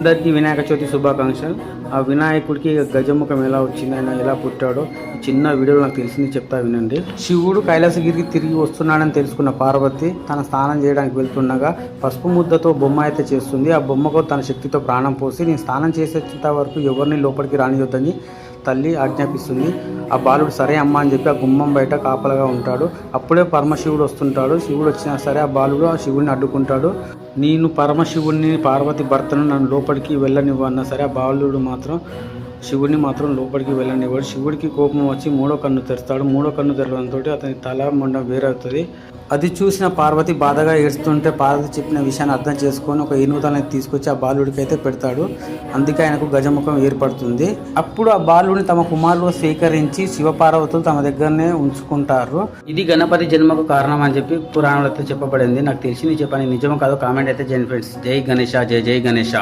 అందరికీ వినాయక చవితి శుభాకాంక్షలు. ఆ వినాయకుడికి గజముఖం ఎలా వచ్చింది ఆయన ఎలా పుట్టాడో చిన్న వీడియోలో నాకు తెలిసింది చెప్తా వినండి. శివుడు కైలాసగిరికి తిరిగి వస్తున్నాడని తెలుసుకున్న పార్వతి తన స్నానం చేయడానికి వెళ్తుండగా పసుపు ముద్దతో బొమ్మ అయితే చేస్తుంది. ఆ బొమ్మకు తన శక్తితో ప్రాణం పోసి నేను స్నానం చేసేంత వరకు ఎవరిని లోపలికి రానియొద్దని తల్లి ఆజ్ఞాపిస్తుంది ఆ బాలుడు సరే అమ్మ అని చెప్పి ఆ గుమ్మం బయట కాపలగా ఉంటాడు. అప్పుడే పరమశివుడు వస్తుంటాడు. శివుడు వచ్చినా సరే ఆ బాలుడు ఆ శివుడిని అడ్డుకుంటాడు. నేను పరమశివుడిని పార్వతి భర్తను నన్ను లోపలికి వెళ్ళనివ్వన్నా సరే ఆ బాలుడు మాత్రం శివుడిని మాత్రం లోపలికి వెళ్ళనివ్వడు. శివుడికి కోపం వచ్చి మూడో కన్ను తెరుస్తాడు. మూడో కన్ను తెరవడంతో అతని తల మొండ వేరవుతుంది. అది చూసిన పార్వతి బాధగా ఏడుస్తుంటే పార్వతి చెప్పిన విషయాన్ని అర్థం చేసుకొని ఒక ఏనుగుతలని తీసుకొచ్చి ఆ బాలుడికి అయితే పెడతాడు. అందుకే ఆయనకు గజముఖం ఏర్పడుతుంది. అప్పుడు ఆ బాలుడిని తమ కుమారులు స్వీకరించి శివపార్వతులు తమ దగ్గరనే ఉంచుకుంటారు. ఇది గణపతి జన్మకు కారణం అని చెప్పి పురాణాలతో చెప్పబడింది. నాకు తెలిసి చెప్పని నిజమో కాదు కామెంట్ అయితే చేయండి ఫ్రెండ్స్. జై గణేష జై జై గణేష.